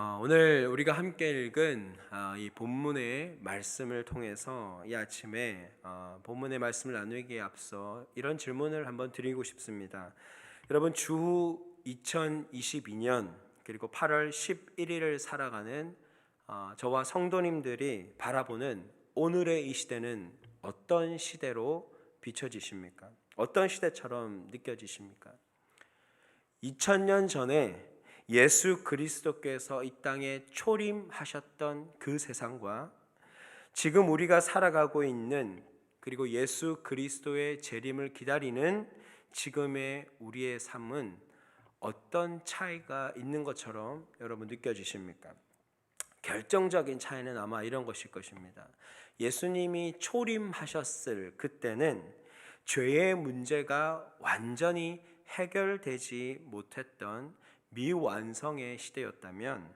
어, 오늘 우리가 함께 읽은 어, 이 본문의 말씀을 통해서 이 아침에 어, 본문의 말씀을 나누기에 앞서 이런 질문을 한번 드리고 싶습니다. 여러분 주후 2022년 그리고 8월 11일을 살아가는 어, 저와 성도님들이 바라보는 오늘의 이 시대는 어떤 시대로 비춰지십니까? 어떤 시대처럼 느껴지십니까? 2000년 전에 예수 그리스도께서 이 땅에 초림하셨던 그 세상과 지금 우리가 살아가고 있는 그리고 예수 그리스도의 재림을 기다리는 지금의 우리의 삶은 어떤 차이가 있는 것처럼 여러분 느껴지십니까? 결정적인 차이는 아마 이런 것일 것입니다. 예수님이 초림하셨을 그때는 죄의 문제가 완전히 해결되지 못했던 미완성의 시대였다면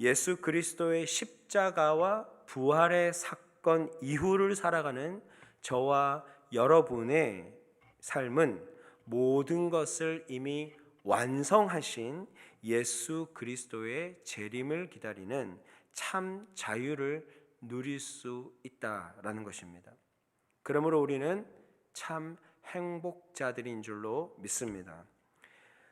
예수 그리스도의 십자가와 부활의 사건 이후를 살아가는 저와 여러분의 삶은 모든 것을 이미 완성하신 예수 그리스도의 재림을 기다리는 참 자유를 누릴 수 있다라는 것입니다. 그러므로 우리는 참 행복자들인 줄로 믿습니다.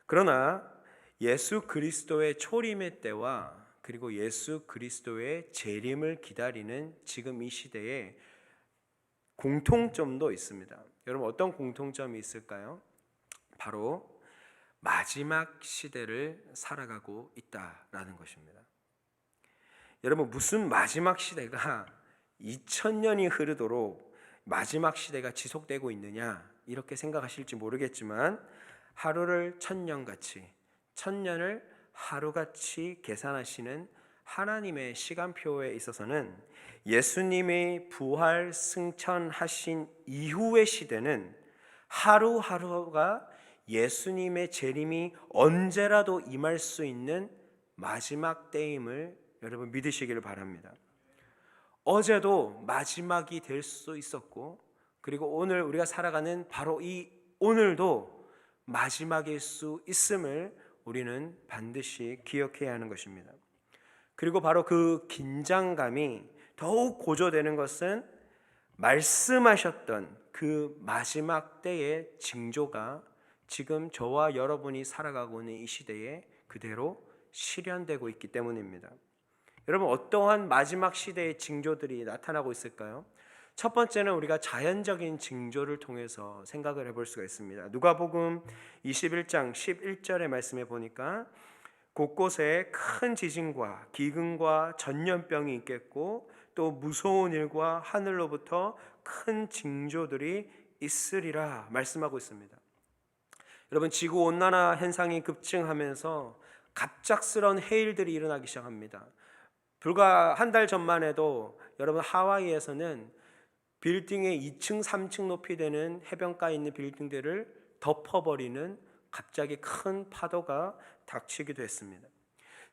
그러나 예수 그리스도의 초림의 때와 그리고 예수 그리스도의 재림을 기다리는 지금 이 시대에 공통점도 있습니다. 여러분 어떤 공통점이 있을까요? 바로 마지막 시대를 살아가고 있다라는 것입니다. 여러분 무슨 마지막 시대가 2000년이 흐르도록 마지막 시대가 지속되고 있느냐 이렇게 생각하실지 모르겠지만 하루를 천년같이 천년을 하루같이 계산하시는 하나님의 시간표에 있어서는 예수님이 부활 승천하신 이후의 시대는 하루하루가 예수님의 재림이 언제라도 임할 수 있는 마지막 때임을 여러분 믿으시기를 바랍니다. 어제도 마지막이 될 수 있었고 그리고 오늘 우리가 살아가는 바로 이 오늘도 마지막일 수 있음을 우리는 반드시 기억해야 하는 것입니다. 그리고 바로 그 긴장감이 더욱 고조되는 것은 말씀하셨던 그 마지막 때의 징조가 지금 저와 여러분이 살아가고 있는 이 시대에 그대로 실현되고 있기 때문입니다. 여러분 어떠한 마지막 시대의 징조들이 나타나고 있을까요? 첫 번째는 우리가 자연적인 징조를 통해서 생각을 해볼 수가 있습니다. 누가복음 21장 11절의 말씀에 보니까 곳곳에 큰 지진과 기근과 전염병이 있겠고 또 무서운 일과 하늘로부터 큰 징조들이 있으리라 말씀하고 있습니다. 여러분 지구 온난화 현상이 급증하면서 갑작스러운 해일들이 일어나기 시작합니다. 불과 한 달 전만 해도 여러분 하와이에서는 빌딩의 2층, 3층 높이 되는 해변가에 있는 빌딩들을 덮어버리는 갑자기 큰 파도가 닥치기도 했습니다.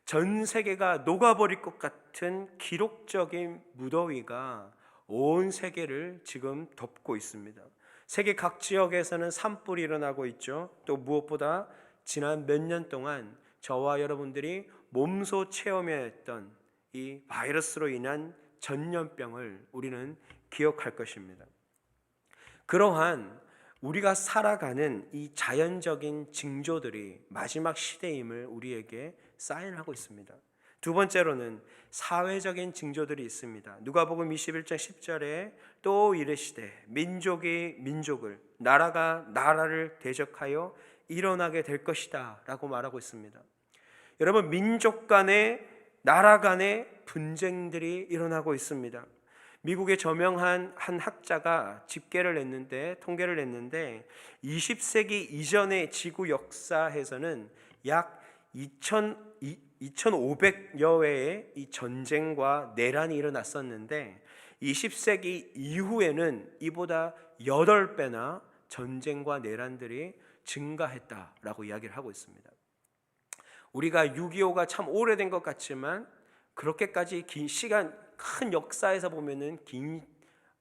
전 세계가 녹아버릴 것 같은 기록적인 무더위가 온 세계를 지금 덮고 있습니다. 세계 각 지역에서는 산불이 일어나고 있죠. 또 무엇보다 지난 몇 년 동안 저와 여러분들이 몸소 체험했던 이 바이러스로 인한 전염병을 우리는 기억할 것입니다. 그러한 우리가 살아가는 이 자연적인 징조들이 마지막 시대임을 우리에게 사인하고 있습니다. 두 번째로는 사회적인 징조들이 있습니다. 누가복음 21장 10절에 또 이르시되 민족이 민족을 나라가 나라를 대적하여 일어나게 될 것이다라고 말하고 있습니다. 여러분 민족 간의 나라 간의 분쟁들이 일어나고 있습니다. 미국의 저명한 한 학자가 집계를 냈는데 통계를 냈는데 20세기 이전의 지구 역사에서는 약2,000 2,500여 회의 이 전쟁과 내란이 일어났었는데 20세기 이후에는 이보다 8배나 전쟁과 내란들이 증가했다라고 이야기를 하고 있습니다. 우리가 6.25가 참 오래된 것 같지만 그렇게까지 긴 시간 큰 역사에서 보면은 긴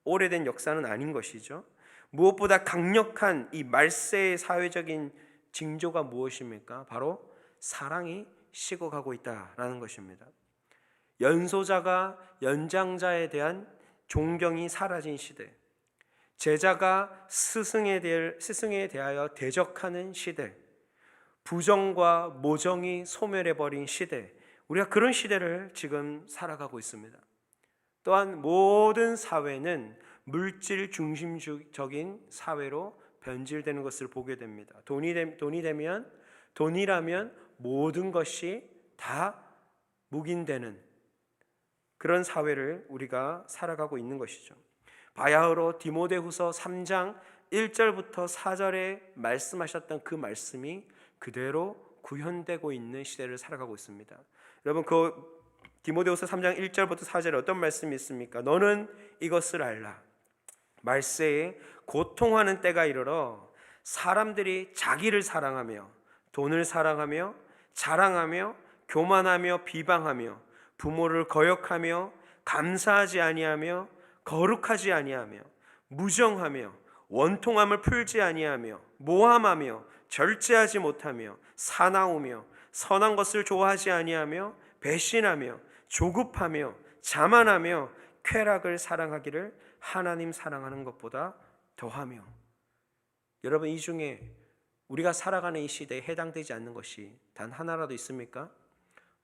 오래된 역사는 아닌 것이죠. 무엇보다 강력한 이 말세의 사회적인 징조가 무엇입니까? 바로 사랑이 식어가고 있다라는 것입니다. 연소자가 연장자에 대한 존경이 사라진 시대, 제자가 스승에, 대해, 스승에 대하여 대적하는 시대, 부정과 모정이 소멸해 버린 시대, 우리가 그런 시대를 지금 살아가고 있습니다. 또한 모든 사회는 물질 중심적인 사회로 변질되는 것을 보게 됩니다. 돈이, 되, 돈이 되면 돈이라면 모든 것이 다 묵인되는 그런 사회를 우리가 살아가고 있는 것이죠. 바야흐로 디모데후서 3장 1절부터 4절에 말씀하셨던 그 말씀이 그대로 구현되고 있는 시대를 살아가고 있습니다. 여러분 그 디모데후서 3장 1절부터 4절에 어떤 말씀이 있습니까? 너는 이것을 알라. 말세에 고통하는 때가 이르러 사람들이 자기를 사랑하며 돈을 사랑하며 자랑하며 교만하며 비방하며 부모를 거역하며 감사하지 아니하며 거룩하지 아니하며 무정하며 원통함을 풀지 아니하며 모함하며 절제하지 못하며 사나우며 선한 것을 좋아하지 아니하며 배신하며 조급하며 자만하며 쾌락을 사랑하기를 하나님 사랑하는 것보다 더하며 여러분 이 중에 우리가 살아가는 이 시대에 해당되지 않는 것이 단 하나라도 있습니까?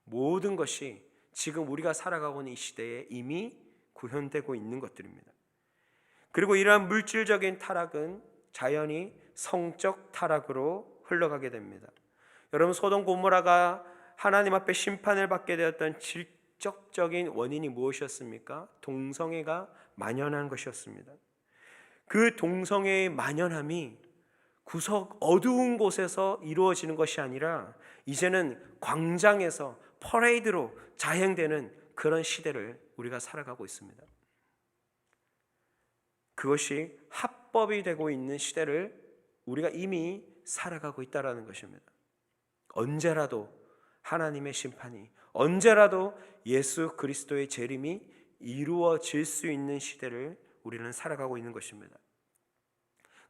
모든 것이 지금 우리가 살아가고 있는 이 시대에 이미 구현되고 있는 것들입니다. 그리고 이러한 물질적인 타락은 자연히 성적 타락으로 흘러가게 됩니다. 여러분 소돔 고모라가 하나님 앞에 심판을 받게 되었던 질 적적인 원인이 무엇이었습니까? 동성애가 만연한 것이었습니다. 그 동성애의 만연함이 구석 어두운 곳에서 이루어지는 것이 아니라 이제는 광장에서 퍼레이드로 자행되는 그런 시대를 우리가 살아가고 있습니다. 그것이 합법이 되고 있는 시대를 우리가 이미 살아가고 있다라는 것입니다. 언제라도 하나님의 심판이 언제라도 예수 그리스도의 재림이 이루어질 수 있는 시대를 우리는 살아가고 있는 것입니다.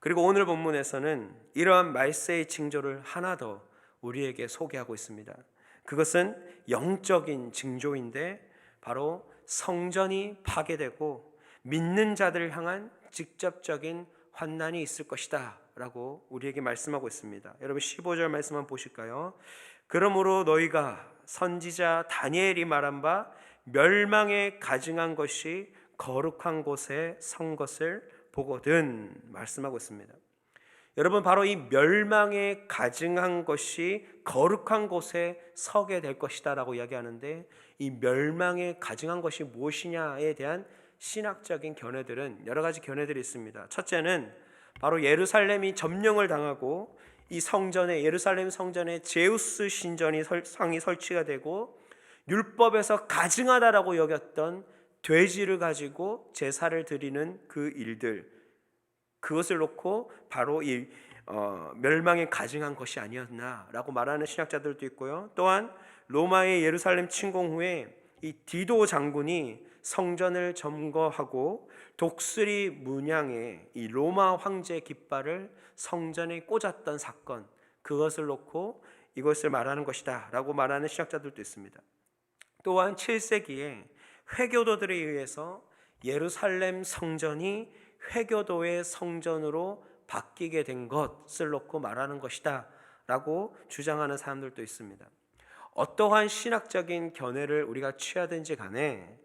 그리고 오늘 본문에서는 이러한 말세의 징조를 하나 더 우리에게 소개하고 있습니다. 그것은 영적인 징조인데 바로 성전이 파괴되고 믿는 자들을 향한 직접적인 환난이 있을 것이다 라고 우리에게 말씀하고 있습니다. 여러분 15절 말씀 한번 보실까요? 그러므로 너희가 선지자 다니엘이 말한 바 멸망에 가증한 것이 거룩한 곳에 선 것을 보거든 말씀하고 있습니다. 여러분 바로 이 멸망에 가증한 것이 거룩한 곳에 서게 될 것이다라고 이야기하는데 이 멸망에 가증한 것이 무엇이냐에 대한 신학적인 견해들은 여러 가지 견해들이 있습니다. 첫째는 바로 예루살렘이 점령을 당하고 이 성전에 예루살렘 성전에 제우스 신전이 상이 설치가 되고 율법에서 가증하다라고 여겼던 돼지를 가지고 제사를 드리는 그 일들 그것을 놓고 바로 이 어, 멸망에 가증한 것이 아니었나라고 말하는 신학자들도 있고요. 또한 로마의 예루살렘 침공 후에 이 디도 장군이 성전을 점거하고 독수리 문양의 이 로마 황제 깃발을 성전에 꽂았던 사건 그것을 놓고 이것을 말하는 것이다라고 말하는 신학자들도 있습니다. 또한 7세기에 회교도들에 의해서 예루살렘 성전이 회교도의 성전으로 바뀌게 된 것을 놓고 말하는 것이다 라고 주장하는 사람들도 있습니다. 어떠한 신학적인 견해를 우리가 취하든지 간에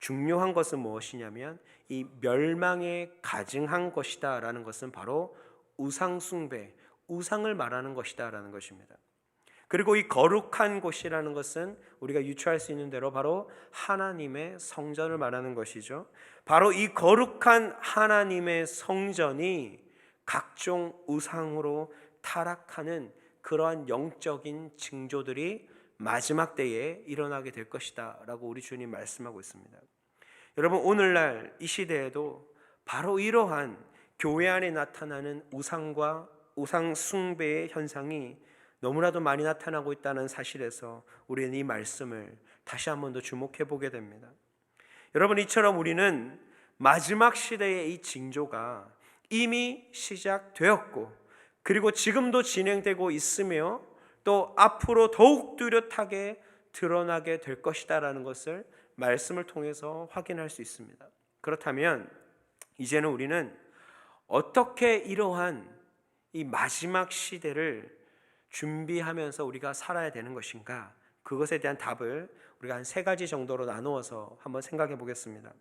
중요한 것은 무엇이냐면 이 멸망에 가증한 것이다라는 것은 바로 우상 숭배, 우상을 말하는 것이다라는 것입니다. 그리고 이 거룩한 곳이라는 것은 우리가 유추할 수 있는 대로 바로 하나님의 성전을 말하는 것이죠. 바로 이 거룩한 하나님의 성전이 각종 우상으로 타락하는 그러한 영적인 징조들이 마지막 때에 일어나게 될 것이다라고 우리 주님 말씀하고 있습니다. 여러분 오늘날 이 시대에도 바로 이러한 교회 안에 나타나는 우상과 우상 숭배의 현상이 너무나도 많이 나타나고 있다는 사실에서 우리는 이 말씀을 다시 한 번 더 주목해 보게 됩니다. 여러분 이처럼 우리는 마지막 시대의 이 징조가 이미 시작되었고 그리고 지금도 진행되고 있으며 또 앞으로 더욱 뚜렷하게 드러나게 될 것이다라는 것을 말씀을 통해서 확인할 수 있습니다. 그렇다면 이제는 우리는 어떻게 이러한 이 마지막 시대를 준비하면서 우리가 살아야 되는 것인가? 그것에 대한 답을 우리가 한 세 가지 정도로 나누어서 한번 생각해 보겠습니다.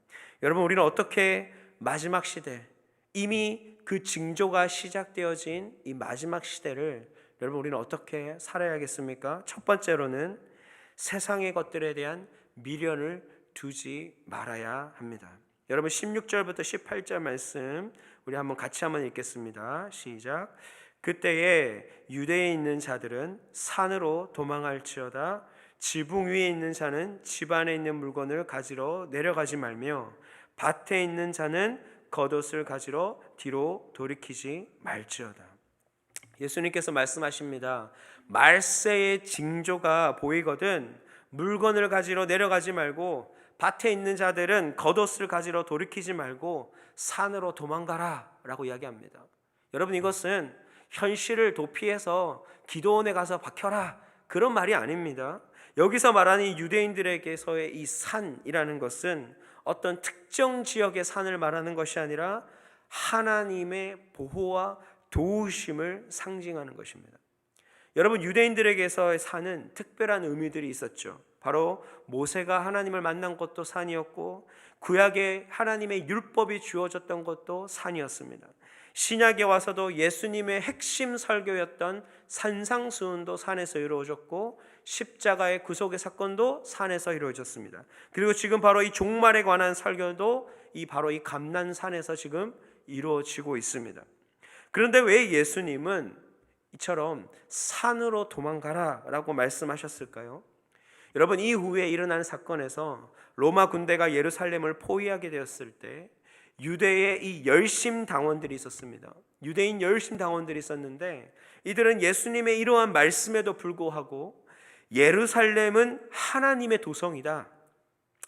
여러분, 우리는 어떻게 마지막 시대, 이미 그 징조가 시작되어진 이 마지막 시대를 여러분, 우리는 어떻게 살아야겠습니까? 첫 번째로는 세상의 것들에 대한 미련을 두지 말아야 합니다. 여러분 16절부터 18절 말씀 우리 한번 같이 한번 읽겠습니다. 시작. 그때에 유대에 있는 자들은 산으로 도망할지어다 지붕 위에 있는 자는 집 안에 있는 물건을 가지러 내려가지 말며 밭에 있는 자는 겉옷을 가지러 뒤로 돌이키지 말지어다. 예수님께서 말씀하십니다. 말세의 징조가 보이거든 물건을 가지러 내려가지 말고 밭에 있는 자들은 겉옷을 가지러 돌이키지 말고 산으로 도망가라라고 이야기합니다. 여러분 이것은 현실을 도피해서 기도원에 가서 박혀라 그런 말이 아닙니다. 여기서 말하는 이 유대인들에게서의 이 산이라는 것은 어떤 특정 지역의 산을 말하는 것이 아니라 하나님의 보호와 도우심을 상징하는 것입니다. 여러분 유대인들에게서의 산은 특별한 의미들이 있었죠. 바로 모세가 하나님을 만난 것도 산이었고 구약에 하나님의 율법이 주어졌던 것도 산이었습니다. 신약에 와서도 예수님의 핵심 설교였던 산상수훈도 산에서 이루어졌고 십자가의 구속의 사건도 산에서 이루어졌습니다. 그리고 지금 바로 이 종말에 관한 설교도 이 바로 이 감난산에서 지금 이루어지고 있습니다. 그런데 왜 예수님은 이처럼 산으로 도망가라 라고 말씀하셨을까요? 여러분 이후에 일어난 사건에서 로마 군대가 예루살렘을 포위하게 되었을 때 유대의 이 열심 당원들이 있었습니다. 유대인 열심 당원들이 있었는데 이들은 예수님의 이러한 말씀에도 불구하고 예루살렘은 하나님의 도성이다.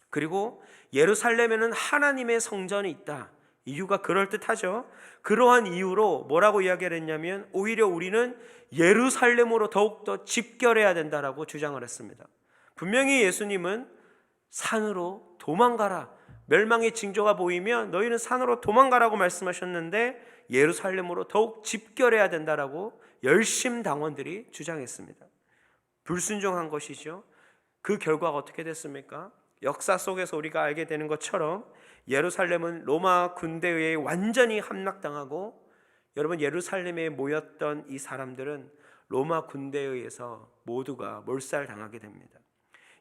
그리고 예루살렘에는 하나님의 성전이 있다. 이유가 그럴듯하죠. 그러한 이유로 뭐라고 이야기를 했냐면 오히려 우리는 예루살렘으로 더욱더 집결해야 된다라고 주장을 했습니다. 분명히 예수님은 산으로 도망가라. 멸망의 징조가 보이면 너희는 산으로 도망가라고 말씀하셨는데 예루살렘으로 더욱 집결해야 된다라고 열심 당원들이 주장했습니다. 불순종한 것이죠. 그 결과가 어떻게 됐습니까? 역사 속에서 우리가 알게 되는 것처럼 예루살렘은 로마 군대에 완전히 함락당하고 여러분 예루살렘에 모였던 이 사람들은 로마 군대에 의해서 모두가 몰살당하게 됩니다.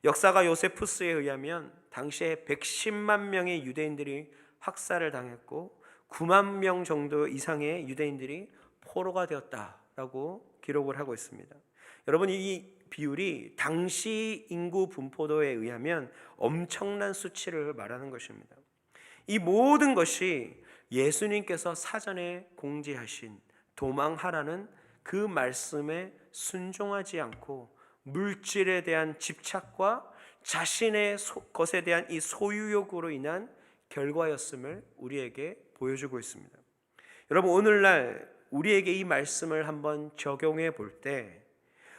역사가 요세푸스에 의하면 당시에 110만 명의 유대인들이 학살을 당했고 9만 명 정도 이상의 유대인들이 포로가 되었다라고 기록을 하고 있습니다. 여러분 이 비율이 당시 인구 분포도에 의하면 엄청난 수치를 말하는 것입니다. 이 모든 것이 예수님께서 사전에 공지하신 도망하라는 그 말씀에 순종하지 않고 물질에 대한 집착과 자신의 것에 대한 이 소유욕으로 인한 결과였음을 우리에게 보여주고 있습니다. 여러분 오늘날 우리에게 이 말씀을 한번 적용해 볼 때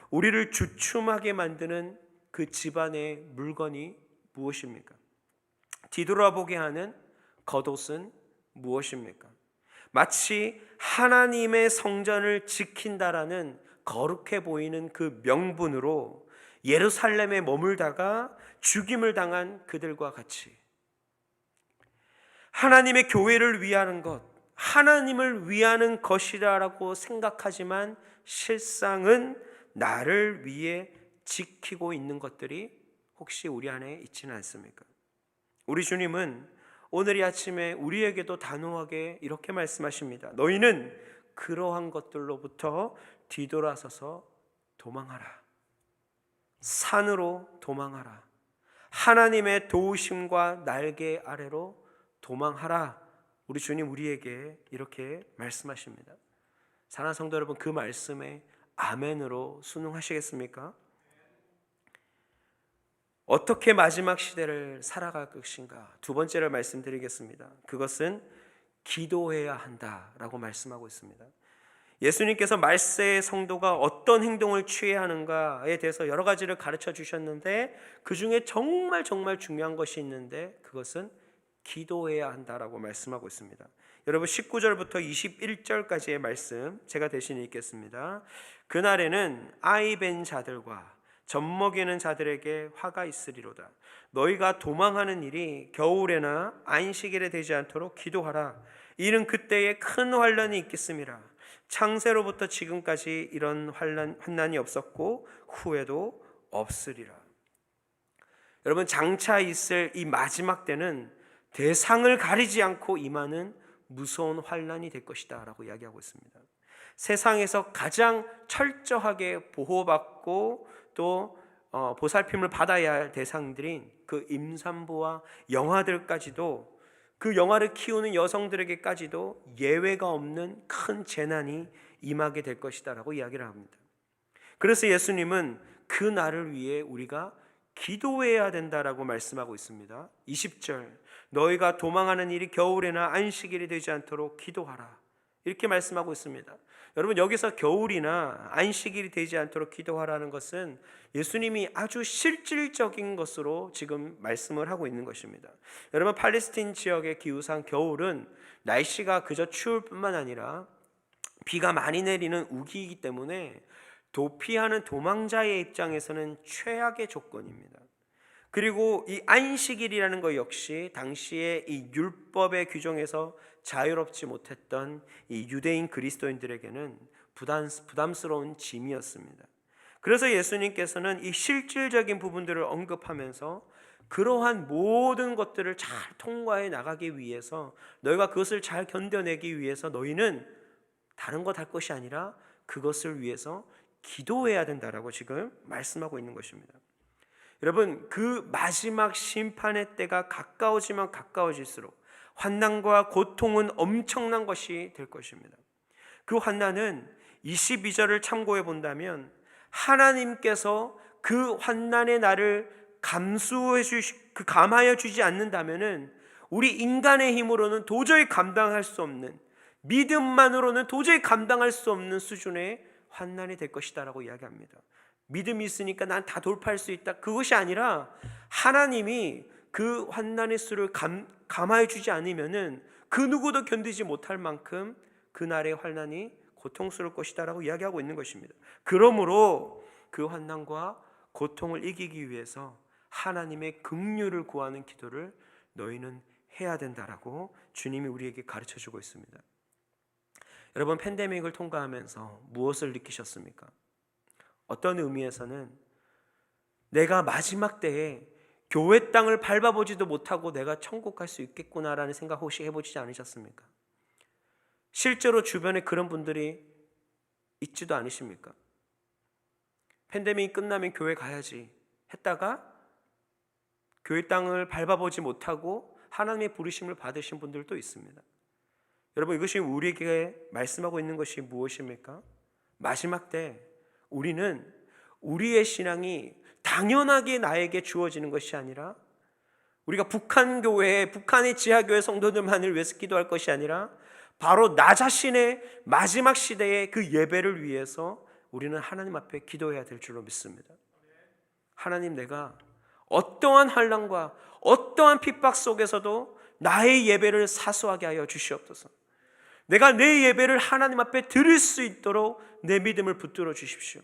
우리를 주춤하게 만드는 그 집안의 물건이 무엇입니까? 뒤돌아보게 하는 겉옷은 무엇입니까? 마치 하나님의 성전을 지킨다라는 거룩해 보이는 그 명분으로 예루살렘에 머물다가 죽임을 당한 그들과 같이 하나님의 교회를 위하는 것, 하나님을 위하는 것이라고 생각하지만 실상은 나를 위해 지키고 있는 것들이 혹시 우리 안에 있지는 않습니까? 우리 주님은 오늘 이 아침에 우리에게도 단호하게 이렇게 말씀하십니다. 너희는 그러한 것들로부터 뒤돌아서서 도망하라. 산으로 도망하라. 하나님의 도우심과 날개 아래로 도망하라. 우리 주님 우리에게 이렇게 말씀하십니다. 사랑하는 성도 여러분 그 말씀에 아멘으로 순응하시겠습니까? 어떻게 마지막 시대를 살아갈 것인가? 두 번째를 말씀드리겠습니다. 그것은 기도해야 한다라고 말씀하고 있습니다. 예수님께서 말세의 성도가 어떤 행동을 취해야 하는가에 대해서 여러 가지를 가르쳐 주셨는데 그 중에 정말 정말 중요한 것이 있는데 그것은 기도해야 한다라고 말씀하고 있습니다. 여러분 19절부터 21절까지의 말씀 제가 대신 읽겠습니다. 그날에는 아이 벤 자들과 젖먹이는 자들에게 화가 있으리로다. 너희가 도망하는 일이 겨울에나 안식일에 되지 않도록 기도하라. 이는 그때에 큰 환란이 있겠습니다. 창세로부터 지금까지 이런 환란, 환난이 없었고 후에도 없으리라. 여러분 장차 있을 이 마지막 때는 대상을 가리지 않고 임하는 무서운 환란이 될 것이다라고 이야기하고 있습니다. 세상에서 가장 철저하게 보호받고 또 어, 보살핌을 받아야 할 대상들인 그 임산부와 영아들까지도 그 영아를 키우는 여성들에게까지도 예외가 없는 큰 재난이 임하게 될 것이다라고 이야기를 합니다. 그래서 예수님은 그 날을 위해 우리가 기도해야 된다라고 말씀하고 있습니다. 20절 너희가 도망하는 일이 겨울에나 안식일이 되지 않도록 기도하라. 이렇게 말씀하고 있습니다. 여러분 여기서 겨울이나 안식일이 되지 않도록 기도하라는 것은 예수님이 아주 실질적인 것으로 지금 말씀을 하고 있는 것입니다. 여러분 팔레스틴 지역의 기후상 겨울은 날씨가 그저 추울 뿐만 아니라 비가 많이 내리는 우기이기 때문에 도피하는 도망자의 입장에서는 최악의 조건입니다. 그리고 이 안식일이라는 것 역시 당시의 이 율법의 규정에서 자유롭지 못했던 이 유대인 그리스도인들에게는 부담, 부담스러운 짐이었습니다. 그래서 예수님께서는 이 실질적인 부분들을 언급하면서 그러한 모든 것들을 잘 통과해 나가기 위해서 너희가 그것을 잘 견뎌내기 위해서 너희는 다른 것 할 것이 아니라 그것을 위해서 기도해야 된다라고 지금 말씀하고 있는 것입니다. 여러분 그 마지막 심판의 때가 가까워지면 가까워질수록 환난과 고통은 엄청난 것이 될 것입니다. 그 환난은 22절을 참고해 본다면 하나님께서 그 환난의 날을 감수해 주시 그 감하여 주지 않는다면은 우리 인간의 힘으로는 도저히 감당할 수 없는 믿음만으로는 도저히 감당할 수 없는 수준의 환난이 될 것이다라고 이야기합니다. 믿음이 있으니까 난 다 돌파할 수 있다. 그것이 아니라 하나님이 그 환난의 수를 감, 감화해 주지 않으면은 그 누구도 견디지 못할 만큼 그날의 환난이 고통스러울 것이다라고 이야기하고 있는 것입니다. 그러므로 그 환난과 고통을 이기기 위해서 하나님의 긍휼을 구하는 기도를 너희는 해야 된다라고 주님이 우리에게 가르쳐 주고 있습니다. 여러분 팬데믹을 통과하면서 무엇을 느끼셨습니까? 어떤 의미에서는 내가 마지막 때에 교회 땅을 밟아보지도 못하고 내가 천국 갈 수 있겠구나라는 생각 혹시 해보지 않으셨습니까? 실제로 주변에 그런 분들이 있지도 않으십니까? 팬데믹이 끝나면 교회 가야지 했다가 교회 땅을 밟아보지 못하고 하나님의 부르심을 받으신 분들도 있습니다. 여러분 이것이 우리에게 말씀하고 있는 것이 무엇입니까? 마지막 때 우리는 우리의 신앙이 당연하게 나에게 주어지는 것이 아니라 우리가 북한 교회, 북한의 지하교회 성도들만을 위해서 기도할 것이 아니라 바로 나 자신의 마지막 시대의 그 예배를 위해서 우리는 하나님 앞에 기도해야 될 줄로 믿습니다. 하나님 내가 어떠한 환란과 어떠한 핍박 속에서도 나의 예배를 사수하게 하여 주시옵소서. 내가 내 예배를 하나님 앞에 드릴 수 있도록 내 믿음을 붙들어 주십시오.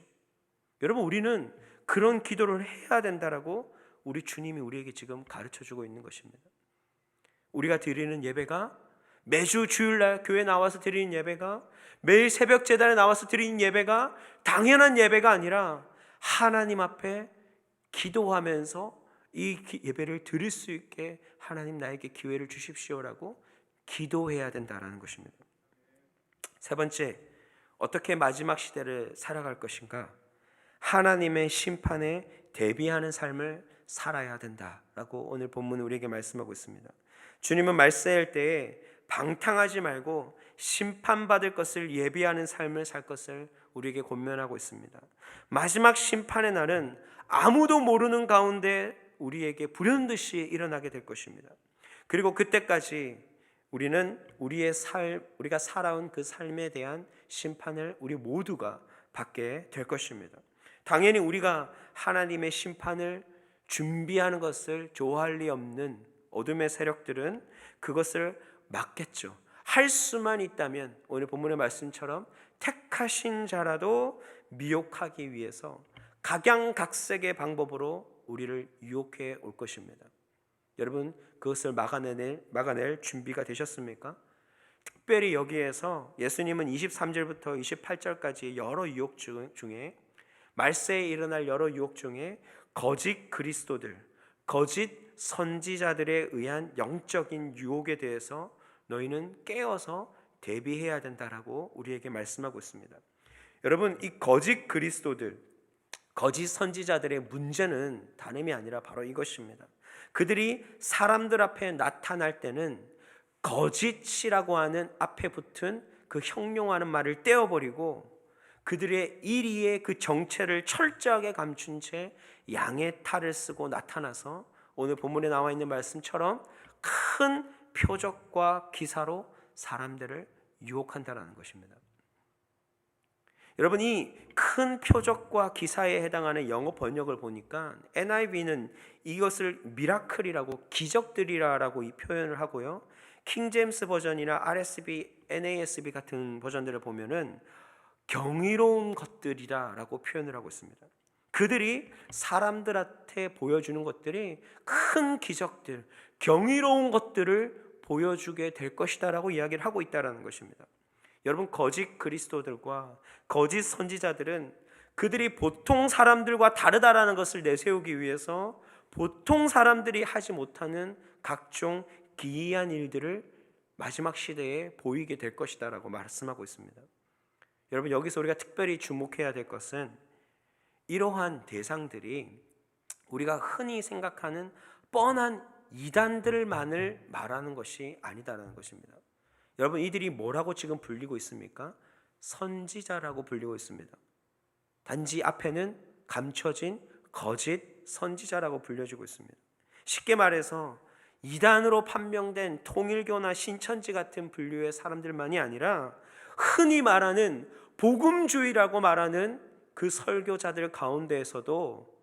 여러분 우리는 그런 기도를 해야 된다라고 우리 주님이 우리에게 지금 가르쳐 주고 있는 것입니다. 우리가 드리는 예배가 매주 주일날 교회 나와서 드리는 예배가 매일 새벽 제단에 나와서 드리는 예배가 당연한 예배가 아니라 하나님 앞에 기도하면서 이 예배를 드릴 수 있게 하나님 나에게 기회를 주십시오라고 기도해야 된다라는 것입니다. 세 번째, 어떻게 마지막 시대를 살아갈 것인가? 하나님의 심판에 대비하는 삶을 살아야 된다라고 오늘 본문 우리에게 말씀하고 있습니다. 주님은 말세할 때에 방탕하지 말고 심판받을 것을 예비하는 삶을 살 것을 우리에게 권면하고 있습니다. 마지막 심판의 날은 아무도 모르는 가운데 우리에게 불현듯이 일어나게 될 것입니다. 그리고 그때까지 우리는 우리의 삶, 우리가 살아온 그 삶에 대한 심판을 우리 모두가 받게 될 것입니다. 당연히 우리가 하나님의 심판을 준비하는 것을 좋아할 리 없는 어둠의 세력들은 그것을 막겠죠. 할 수만 있다면 오늘 본문의 말씀처럼 택하신 자라도 미혹하기 위해서 각양각색의 방법으로 우리를 유혹해 올 것입니다. 여러분 그것을 막아낼 막아낼 준비가 되셨습니까? 특별히 여기에서 예수님은 23절부터 28절까지 여러 유혹 중에 말세에 일어날 여러 유혹 중에 거짓 그리스도들, 거짓 선지자들에 의한 영적인 유혹에 대해서 너희는 깨어서 대비해야 된다라고 우리에게 말씀하고 있습니다. 여러분 이 거짓 그리스도들, 거짓 선지자들의 문제는 다름이 아니라 바로 이것입니다. 그들이 사람들 앞에 나타날 때는 거짓이라고 하는 앞에 붙은 그 형용하는 말을 떼어버리고 그들의 일위의 그 정체를 철저하게 감춘 채 양의 탈을 쓰고 나타나서 오늘 본문에 나와 있는 말씀처럼 큰 표적과 기사로 사람들을 유혹한다라는 것입니다. 여러분 이 큰 표적과 기사에 해당하는 영어 번역을 보니까 NIV는 이것을 미라클이라고 기적들이라고 이 표현을 하고요. 킹 제임스 버전이나 RSB, NASB 같은 버전들을 보면은 경이로운 것들이라라고 표현을 하고 있습니다. 그들이 사람들한테 보여주는 것들이 큰 기적들, 경이로운 것들을 보여주게 될 것이다라고 이야기를 하고 있다라는 것입니다. 여러분 거짓 그리스도들과 거짓 선지자들은 그들이 보통 사람들과 다르다라는 것을 내세우기 위해서 보통 사람들이 하지 못하는 각종 기이한 일들을 마지막 시대에 보이게 될 것이다라고 말씀하고 있습니다. 여러분 여기서 우리가 특별히 주목해야 될 것은 이러한 대상들이 우리가 흔히 생각하는 뻔한 이단들만을 말하는 것이 아니다라는 것입니다. 여러분 이들이 뭐라고 지금 불리고 있습니까? 선지자라고 불리고 있습니다. 단지 앞에는 감춰진 거짓 선지자라고 불려지고 있습니다. 쉽게 말해서 이단으로 판명된 통일교나 신천지 같은 분류의 사람들만이 아니라 흔히 말하는 복음주의라고 말하는 그 설교자들 가운데에서도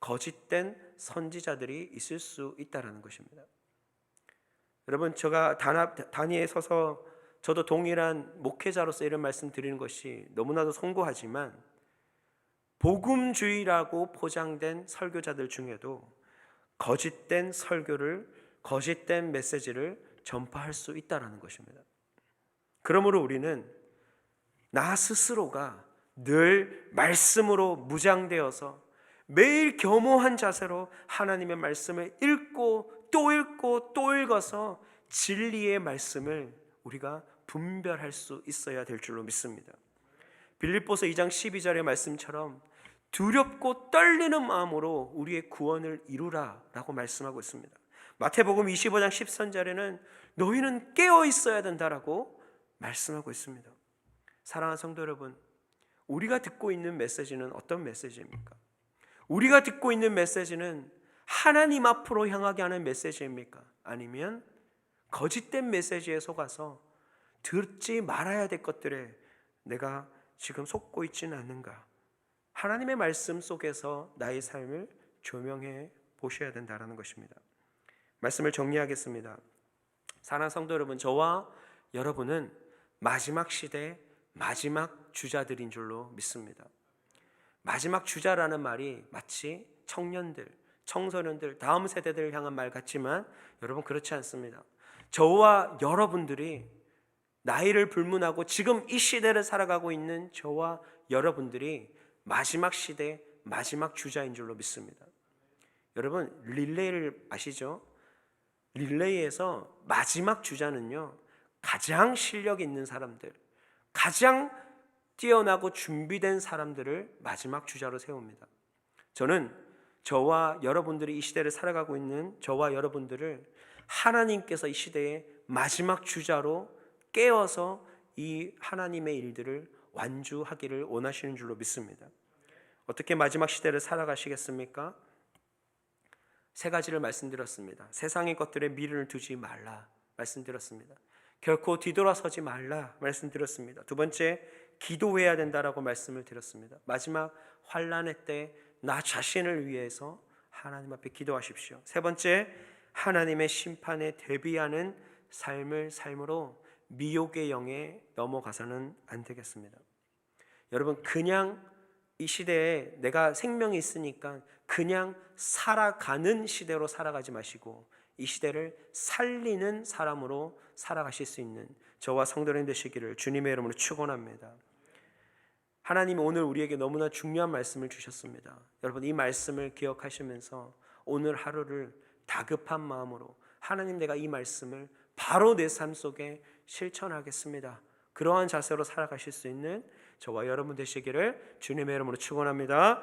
거짓된 선지자들이 있을 수 있다라는 것입니다. 여러분 제가 단위에 서서 저도 동일한 목회자로서 이런 말씀 드리는 것이 너무나도 송구하지만 복음주의라고 포장된 설교자들 중에도 거짓된 설교를 거짓된 메시지를 전파할 수 있다라는 것입니다. 그러므로 우리는 나 스스로가 늘 말씀으로 무장되어서 매일 겸허한 자세로 하나님의 말씀을 읽고 또 읽고 또 읽어서 진리의 말씀을 우리가 분별할 수 있어야 될 줄로 믿습니다. 빌립보서 2장 12절의 말씀처럼 두렵고 떨리는 마음으로 우리의 구원을 이루라라고 말씀하고 있습니다. 마태복음 25장 13절에는 너희는 깨어 있어야 된다라고 말씀하고 있습니다. 사랑하는 성도 여러분, 우리가 듣고 있는 메시지는 어떤 메시지입니까? 우리가 듣고 있는 메시지는 하나님 앞으로 향하게 하는 메시지입니까? 아니면 거짓된 메시지에 속아서 듣지 말아야 될 것들에 내가 지금 속고 있지는 않는가? 하나님의 말씀 속에서 나의 삶을 조명해 보셔야 된다는 것입니다. 말씀을 정리하겠습니다. 사랑하는 성도 여러분, 저와 여러분은 마지막 시대 마지막 주자들인 줄로 믿습니다. 마지막 주자라는 말이 마치 청년들, 청소년들, 다음 세대들을 향한 말 같지만 여러분 그렇지 않습니다. 저와 여러분들이 나이를 불문하고 지금 이 시대를 살아가고 있는 저와 여러분들이 마지막 시대 마지막 주자인 줄로 믿습니다. 여러분 릴레이를 아시죠? 릴레이에서 마지막 주자는요 가장 실력 있는 사람들, 가장 뛰어나고 준비된 사람들을 마지막 주자로 세웁니다. 저는 저와 여러분들이 이 시대를 살아가고 있는 저와 여러분들을 하나님께서 이 시대의 마지막 주자로 깨워서 이 하나님의 일들을 완주하기를 원하시는 줄로 믿습니다. 어떻게 마지막 시대를 살아가시겠습니까? 세 가지를 말씀드렸습니다. 세상의 것들에 미련을 두지 말라. 말씀드렸습니다. 결코 뒤돌아서지 말라 말씀드렸습니다. 두 번째 기도해야 된다라고 말씀을 드렸습니다. 마지막 환란의 때 나 자신을 위해서 하나님 앞에 기도하십시오. 세 번째 하나님의 심판에 대비하는 삶을 삶으로 미혹의 영에 넘어가서는 안 되겠습니다. 여러분 그냥 이 시대에 내가 생명이 있으니까 그냥 살아가는 시대로 살아가지 마시고 이 시대를 살리는 사람으로 살아가실 수 있는 저와 성도님 되시기를 주님의 이름으로 축원합니다. 하나님이 오늘 우리에게 너무나 중요한 말씀을 주셨습니다. 여러분 이 말씀을 기억하시면서 오늘 하루를 다급한 마음으로 하나님 내가 이 말씀을 바로 내 삶 속에 실천하겠습니다. 그러한 자세로 살아가실 수 있는 저와 여러분 되시기를 주님의 이름으로 축원합니다.